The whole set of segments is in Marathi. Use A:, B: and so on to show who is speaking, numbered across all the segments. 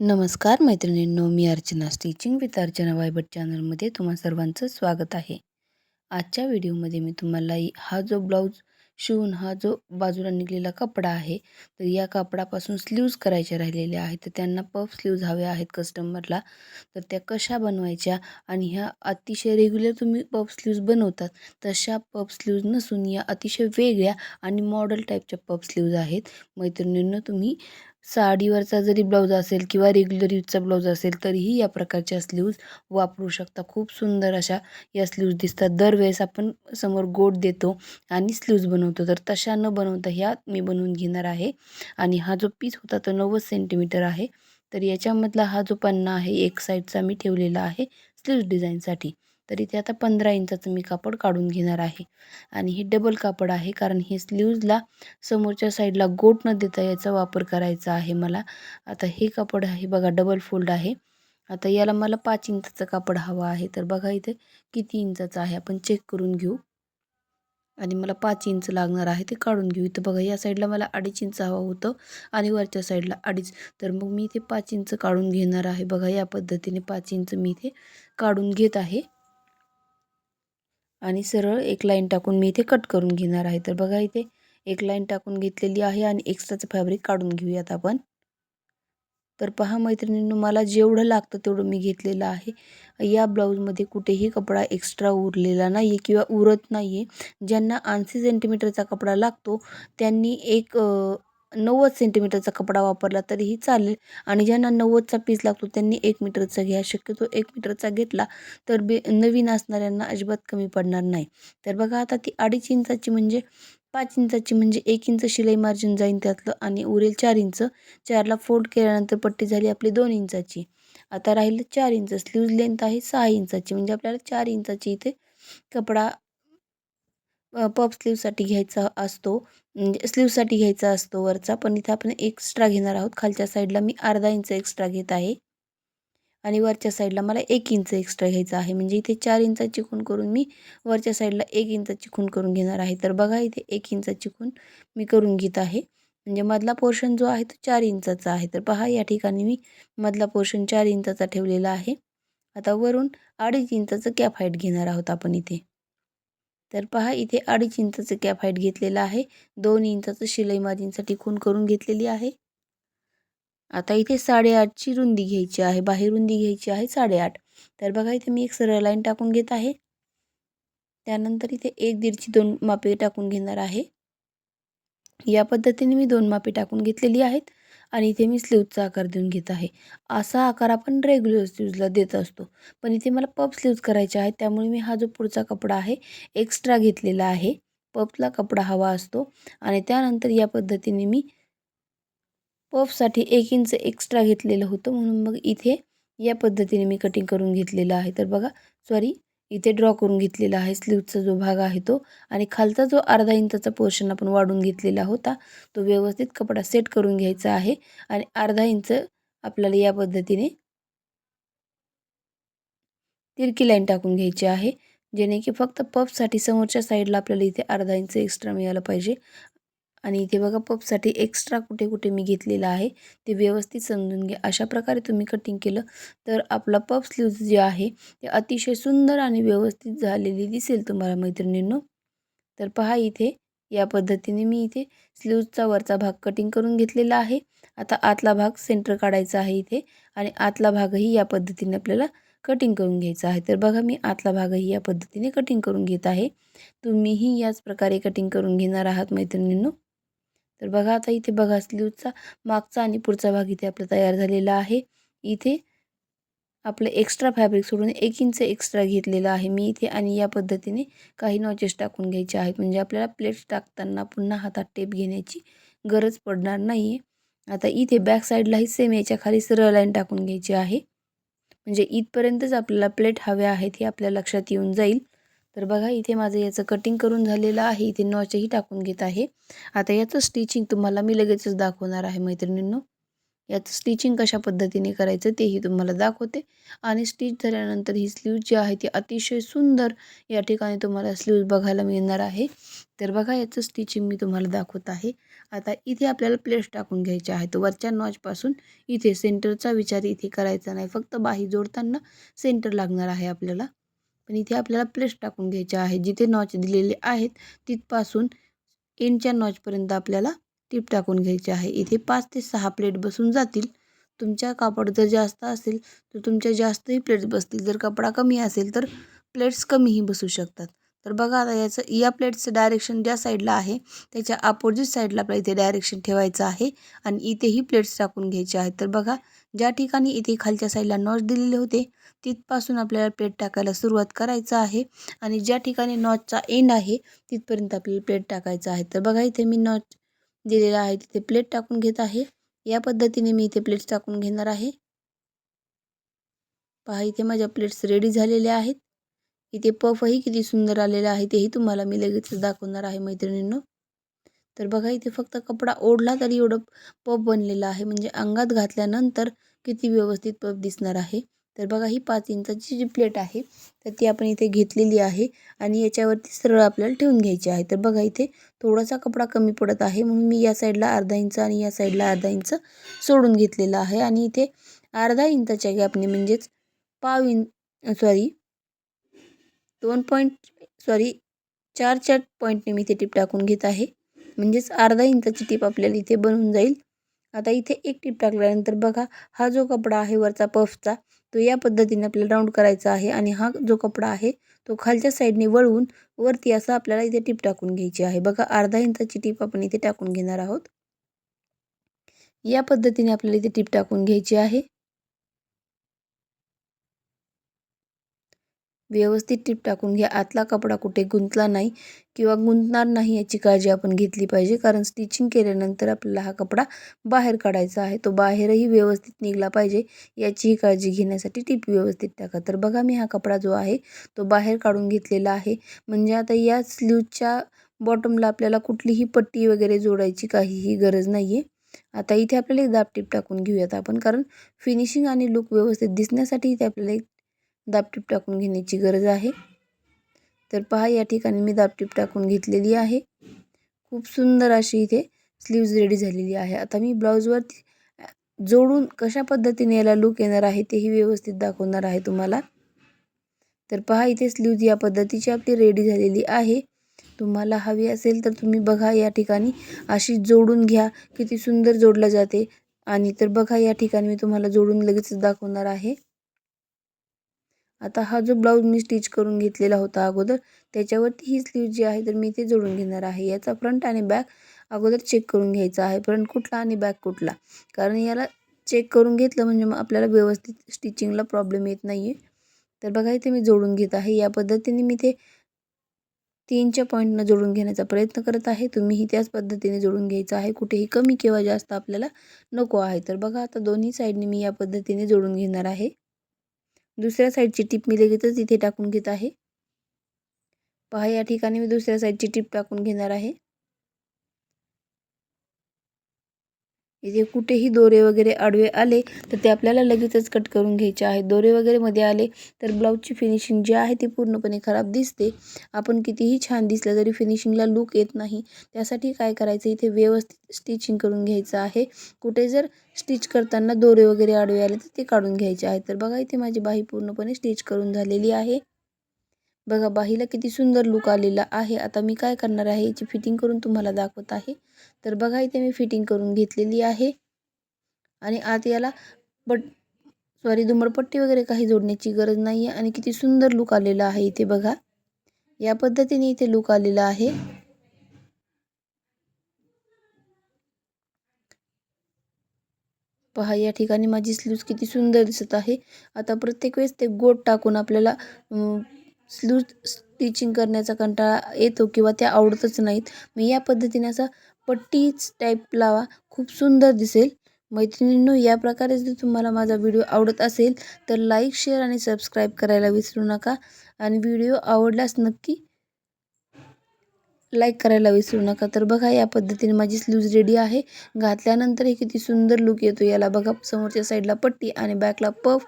A: नमस्कार मैत्रिणींनो मी अर्चना स्टिचिंग विथ अर्चना वायबट चॅनलमध्ये तुम्हा सर्वांचं स्वागत आहे. आजच्या व्हिडिओमध्ये मी तुम्हाला हा जो ब्लाऊज शिवून हा जो बाजूला निघलेला कपडा आहे तर या कपडापासून स्लीव्ज करायच्या राहिलेल्या आहेत. तर त्यांना पफ स्लीव्ज हवे आहेत कस्टमरला तर त्या कशा बनवायच्या? आणि ह्या अतिशय रेग्युलर तुम्ही पफ स्लीव्ज बनवतात तशा पफ स्लीव्ज नसून या अतिशय वेगळ्या आणि मॉडल टाईपच्या पफ स्लीव्ज आहेत. मैत्रिणींनो तुम्ही साडीवरचा जरी ब्लाऊज असेल किंवा रेग्युलर यूजचा ब्लाऊज असेल तरीही या प्रकारच्या स्लीव्ज वापरू शकता. खूप सुंदर अशा या स्लीव्ज दिसतात. दरवेळेस आपण समोर गोट देतो आणि स्लीव्ज बनवतो. तर तशा न बनवता ह्या मी बनवून घेणार आहे. आणि हा जो पीस होता तो नव्वद सेंटीमीटर आहे. तर याच्यामधला हा जो पन्ना आहे एक साईडचा मी ठेवलेला आहे स्लीव्ज डिझाईनसाठी तर इथे आता पंधरा इंचाचं मी कापड काढून घेणार आहे. आणि हे डबल कापड आहे कारण हे स्लीव्जला समोरच्या साईडला गोट न देता याचा वापर करायचा आहे मला. आता हे कापड आहे बघा डबल फोल्ड आहे. आता याला मला पाच इंचाचं कापड हवं आहे. तर बघा इथे किती इंचाचं आहे आपण चेक करून घेऊ. आणि मला पाच इंच लागणार आहे ते काढून घेऊ. इथं बघा या साईडला मला अडीच इंच हवं होतं आणि वरच्या साईडला अडीच. तर मग मी इथे पाच इंच काढून घेणार आहे. बघा या पद्धतीने पाच इंच मी इथे काढून घेत आहे. आणि सरळ एक लाईन टाकून मी इथे कट करून घेणार आहे. तर बघा इथे एक लाईन टाकून घेतलेली आहे आणि एक्स्ट्राचं फॅब्रिक काढून घेऊयात आपण. तर पहा मैत्रिणींनो मला जेवढं लागतं तेवढं मी घेतलेलं आहे. या ब्लाऊजमध्ये कुठेही कपडा एक्स्ट्रा उरलेला नाही आहे किंवा उरत नाही आहे ज्यांना ऐंशी सेंटीमीटरचा कपडा लागतो त्यांनी एक नव्वद सेंटीमीटरचा कपडा वापरला तरीही चालेल. आणि ज्यांना नव्वदचा पीस लागतो त्यांनी एक मीटरचा घ्या. शक्यतो एक मीटरचा घेतला तर बे नवीन असणाऱ्यांना अजिबात कमी पडणार नाही. तर बघा आता ती अडीच इंचाची म्हणजे पाच इंचाची म्हणजे एक इंच शिलाई मार्जिन जाईन त्यातलं आणि उरेल चार इंच. चारला फोल्ड केल्यानंतर पट्टी झाली आपली दोन इंचाची. आता राहिलं चार इंच. स्लीव्ज लेंथ आहे सहा इंचाची. म्हणजे आपल्याला चार इंचाची इथे कपडा पप स्लीवसाठी घ्यायचा असतो. म्हणजे स्लीवसाठी घ्यायचा असतो वरचा पण इथे आपण एक्स्ट्रा घेणार आहोत. खालच्या साईडला मी अर्धा इंच एक्स्ट्रा घेत आहे. आणि वरच्या साईडला मला एक इंच एक्स्ट्रा घ्यायचा आहे. म्हणजे इथे चार इंचाची खूण करून मी वरच्या साईडला एक इंचाची खूण करून घेणार आहे. तर बघा इथे एक इंचाची खूण मी करून घेत आहे. म्हणजे मधला पोर्शन जो आहे तो चार इंचाचा आहे. तर पहा या ठिकाणी मी मधला पोर्शन चार इंचाचा ठेवलेला आहे. आता वरून अडीच इंचाचं कॅप हाईट घेणार आहोत आपण इथे. तर पहा इथे अडीच इंचाचं कॅप हाईट घेतलेलं आहे. दोन इंचाचं शिलाई मार्जिनसाठी खूण करून घेतलेली आहे. आता इथे साडेआठची रुंदी घ्यायची आहे बाहेर रुंदी घ्यायची आहे साडेआठ. तर बघा इथे मी एक सरळ लाईन टाकून घेत आहे. त्यानंतर इथे एक दीडची दोन मापे टाकून घेणार आहे. या पद्धतीने मी दोन मापे टाकून घेतलेली आहेत. आणि इथे मी स्लीवचा आकार देऊन घेत आहे. असा आकार आपण रेग्युलर स्लीव्जला देत असतो. पण इथे मला पप स्लीव्ज करायचे आहेत. त्यामुळे मी हा जो पुढचा कपडा आहे एक्स्ट्रा घेतलेला आहे. पपला कपडा हवा असतो. आणि त्यानंतर या पद्धतीने मी पफसाठी एक इंच एक्स्ट्रा घेतलेलं होतं. म्हणून मग इथे या पद्धतीने मी कटिंग करून घेतलेलं आहे. तर बघा सॉरी इथे ड्रॉ करून घेतलेला आहे. स्लीवचा जो भाग आहे तो आणि खालचा जो अर्धा इंचाचा पोर्शन आपण वाढून घेतलेला होता तो व्यवस्थित कपडा सेट करून घ्यायचा आहे आणि अर्धा इंच आपल्याला या पद्धतीने तिरकी लाईन टाकून घ्यायची आहे. जेणे की फक्त पफसाठी समोरच्या साईडला आपल्याला इथे अर्धा इंच एक्स्ट्रा मिळालं पाहिजे. आणि इथे बघा पपसाठी एक्स्ट्रा कुठे कुठे मी घेतलेलं आहे. ते व्यवस्थित समजून घ्या. अशा प्रकारे तुम्ही कटिंग केलं तर आपला पप स्लीव्ज जे आहे ते अतिशय सुंदर आणि व्यवस्थित झालेली दिसेल तुम्हाला मैत्रिणींनो. तर पहा इथे या पद्धतीने मी इथे स्लीव्जचा वरचा भाग कटिंग करून घेतलेला आहे. आता आतला भाग सेंटर काढायचा आहे इथे आणि आतला भागही या पद्धतीने आपल्याला कटिंग करून घ्यायचा आहे. तर बघा मी आतला भागही या पद्धतीने कटिंग करून घेत आहे. तुम्हीही याच प्रकारे कटिंग करून घेणार आहात मैत्रिणींनो. तर बघा आता इथे बघा स्लीवचा मागचा आणि पुढचा भाग इथे आपला तयार झालेला आहे. इथे आपलं एक्स्ट्रा फॅब्रिक सोडून एक इंच एक्स्ट्रा घेतलेलं आहे. मी इथे आणि या पद्धतीने काही नॉचेस टाकून घ्यायचे आहेत. म्हणजे आपल्याला प्लेट्स टाकताना पुन्हा हातात टेप घेण्याची गरज पडणार नाही आहे आता इथे बॅक साईडलाही सेम याच्या खाली सरळ लाईन टाकून घ्यायची आहे. म्हणजे इथपर्यंतच आपल्याला प्लेट हव्या आहेत हे आपल्या लक्षात येऊन जाईल. तर बघा इथे माझं याचं कटिंग करून झालेलं आहे. इथे नॉचही टाकून घेत आहे. आता याचं स्टिचिंग तुम्हाला मी लगेचच दाखवणार आहे मैत्रिणींनो. याचं स्टिचिंग कशा पद्धतीने करायचं तेही तुम्हाला दाखवते. आणि स्टिच झाल्यानंतर ही स्लीव जी आहे ती अतिशय सुंदर या ठिकाणी तुम्हाला स्लीव्ज बघायला मिळणार आहे. तर बघा याचं स्टिचिंग मी तुम्हाला दाखवत आहे. आता इथे आपल्याला प्लेट्स टाकून घ्यायचे आहेत. वरच्या नॉचपासून इथे सेंटरचा विचार इथे करायचा नाही. फक्त बाही जोडताना सेंटर लागणार आहे आपल्याला. पण इथे आपल्याला प्लेट्स टाकून घ्यायचे आहे. जिथे नॉच दिलेले आहेत तिथपासून इनच्या नॉचपर्यंत आपल्याला टीप टाकून घ्यायची आहे. इथे पाच ते सहा प्लेट बसून जातील. तुमच्या कापड जर जास्त असेल तर तुमच्या जास्तही प्लेट्स बसतील. जर कपडा कमी असेल तर प्लेट्स कमीही बसू शकतात. तर बघा आता याचं या प्लेट्सचं डायरेक्शन ज्या साईडला आहे त्याच्या अपोजिट साईडला आपल्याला इथे डायरेक्शन ठेवायचं आहे. आणि इथेही प्लेट्स टाकून घ्यायचे आहेत. तर बघा ज्या ठिकाणी इथे खालच्या साईडला नॉच दिलेले होते तिथपासून आपल्याला प्लेट टाकायला सुरुवात करायचं आहे. आणि ज्या ठिकाणी नॉचचा एंड आहे तिथपर्यंत आपल्याला प्लेट टाकायचं आहे. तर बघा इथे मी नॉच दिलेला आहे तिथे प्लेट टाकून घेत आहे. या पद्धतीने मी इथे प्लेट्स टाकून घेणार आहे. पहा इथे माझ्या प्लेट्स रेडी झालेल्या आहेत. इथे पफही किती सुंदर आलेला आहे तेही तुम्हाला मी लगेच दाखवणार आहे मैत्रिणींनो. तर बघा इथे फक्त कपडा ओढला तरी एवढं पप बनलेलं आहे. म्हणजे अंगात घातल्यानंतर किती व्यवस्थित पप दिसणार आहे. तर बघा ही पाच इंचाची जी प्लेट आहे तर ती आपण इथे घेतलेली आहे आणि याच्यावरती सरळ आपल्याला ठेवून घ्यायची आहे. तर बघा इथे थोडासा कपडा कमी पडत आहे. म्हणून मी या साईडला अर्धा इंच आणि या साईडला अर्धा इंच सोडून घेतलेला आहे. आणि इथे अर्धा इंचाच्या गॅपने म्हणजेच पाव इंच सॉरी दोन पॉईंट सॉरी चार चार पॉईंटने मी ते टीप टाकून घेत आहे. म्हणजेच अर्धा इंचाची टीप आपल्याला इथे बनून जाईल. आता इथे एक टीप टाकल्यानंतर बघा हा जो कपडा आहे वरचा पफचा तो या पद्धतीने आपल्याला राऊंड करायचा आहे आणि हा जो कपडा आहे तो खालच्या साईडने वळवून वरती असा आपल्याला इथे टीप टाकून घ्यायची आहे. बघा अर्धा इंचाची टीप आपण इथे टाकून घेणार आहोत. या पद्धतीने आपल्याला इथे टीप टाकून घ्यायची आहे. व्यवस्थित टीप टाकून घ्या. आतला कपडा कुठे गुंतला नाही किंवा गुंतणार नाही याची काळजी आपण घेतली पाहिजे. कारण स्टिचिंग केल्यानंतर आपल्याला हा कपडा बाहेर काढायचा आहे. तो बाहेरही व्यवस्थित निघला पाहिजे. याचीही काळजी घेण्यासाठी टीप व्यवस्थित टाका. तर बघा मी हा कपडा जो आहे तो बाहेर काढून घेतलेला आहे. म्हणजे आता या स्लीवच्या बॉटमला आपल्याला कुठलीही पट्टी वगैरे जोडायची काहीही गरज नाही आहे आता इथे आपल्याला एक दाब टीप टाकून घेऊयात आपण. कारण फिनिशिंग आणि लुक व्यवस्थित दिसण्यासाठी इथे आपल्याला एक दाबटीप टाकून घेण्याची गरज आहे. तर पहा या ठिकाणी मी दाबटीप टाकून घेतलेली आहे. खूप सुंदर अशी इथे स्लीव्ज रेडी झालेली आहे. आता मी ब्लाऊजवरती जोडून कशा पद्धतीने याला लुक येणार आहे तेही व्यवस्थित दाखवणार आहे तुम्हाला. तर पहा इथे स्लीव्ज या पद्धतीची आपली रेडी झालेली आहे. तुम्हाला हवी असेल तर तुम्ही बघा या ठिकाणी अशी जोडून घ्या. किती सुंदर जोडलं जाते. आणि तर बघा या ठिकाणी मी तुम्हाला जोडून लगेच दाखवणार आहे. आता हा जो ब्लाऊज मी स्टिच करून घेतलेला होता अगोदर त्याच्यावरती ही स्लीव जी आहे तर मी ते जोडून घेणार आहे. याचा फ्रंट आणि बॅक अगोदर चेक करून घ्यायचा आहे. फ्रंट कुठला आणि बॅक कुठला? कारण याला चेक करून घेतलं म्हणजे मग आपल्याला व्यवस्थित स्टिचिंगला प्रॉब्लेम येत नाही आहे तर बघा इथे मी जोडून घेत आहे. या पद्धतीने मी ते तीनच्या पॉईंटनं जोडून घेण्याचा प्रयत्न करत आहे. तुम्हीही त्याच पद्धतीने जोडून घ्यायचं आहे. कुठेही कमी किंवा जास्त आपल्याला नको आहे. तर बघा आता दोन्ही साईडने मी या पद्धतीने जोडून घेणार आहे. दुसऱ्या साईडची टीप मी लगेचच इथे टाकून घेत आहे. पहा या ठिकाणी मी दुसऱ्या साईडची टीप टाकून घेणार आहे. इथे कुठेही दोरे वगैरे आडवे आले तर ते आपल्याला लगेचच कट करून घ्यायचे आहे. दोरे वगैरे मध्ये आले तर ब्लाऊजची फिनिशिंग जी आहे ती पूर्णपणे खराब दिसते. आपण कितीही छान दिसलं तरी फिनिशिंगला लूक येत नाही. त्यासाठी काय करायचं? इथे व्यवस्थित स्टिचिंग करून घ्यायचं आहे. कुठे जर स्टिच करताना दोरे वगैरे आडवे आले तर ते काढून घ्यायचे आहे. तर बघा इथे माझी बाही पूर्णपणे स्टिच करून झालेली आहे. बघा बाहीला किती सुंदर लुक आलेला आहे. आता मी काय करणार आहे याची फिटिंग करून तुम्हाला दाखवत आहे. तर बघा इथे मी फिटिंग करून घेतलेली आहे. आणि आत याला बट सॉरी दुमडपट्टी वगैरे काही जोडण्याची गरज नाही आहे आणि किती सुंदर लुक आलेला आहे इथे बघा. या पद्धतीने इथे लुक आलेला आहे. पहा या ठिकाणी माझी स्लीव्स किती सुंदर दिसत आहे. आता प्रत्येक वेळेस ते गोट टाकून आपल्याला स्लूज स्टिचिंग करण्याचा कंटाळा येतो किंवा त्या आवडतच नाहीत. मग या पद्धतीने असा पट्टीच टाईप लावा. खूप सुंदर दिसेल. मैत्रिणींनो या प्रकारे जर तुम्हाला माझा व्हिडिओ आवडत असेल तर लाईक शेअर आणि सबस्क्राईब करायला विसरू नका. आणि व्हिडिओ आवडल्यास नक्की लाईक करायला विसरू नका. तर बघा या पद्धतीने माझी स्लूज रेडी आहे. घातल्यानंतर हे किती सुंदर लुक येतो. याला बघा समोरच्या साईडला पट्टी आणि बॅकला पफ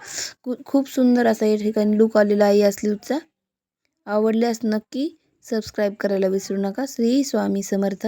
A: खूप सुंदर असा या ठिकाणी लुक आलेला आहे या स्लीवचा आवडल्यास नक्की सबस्क्राईब करायला विसरू नका. श्री स्वामी समर्थ.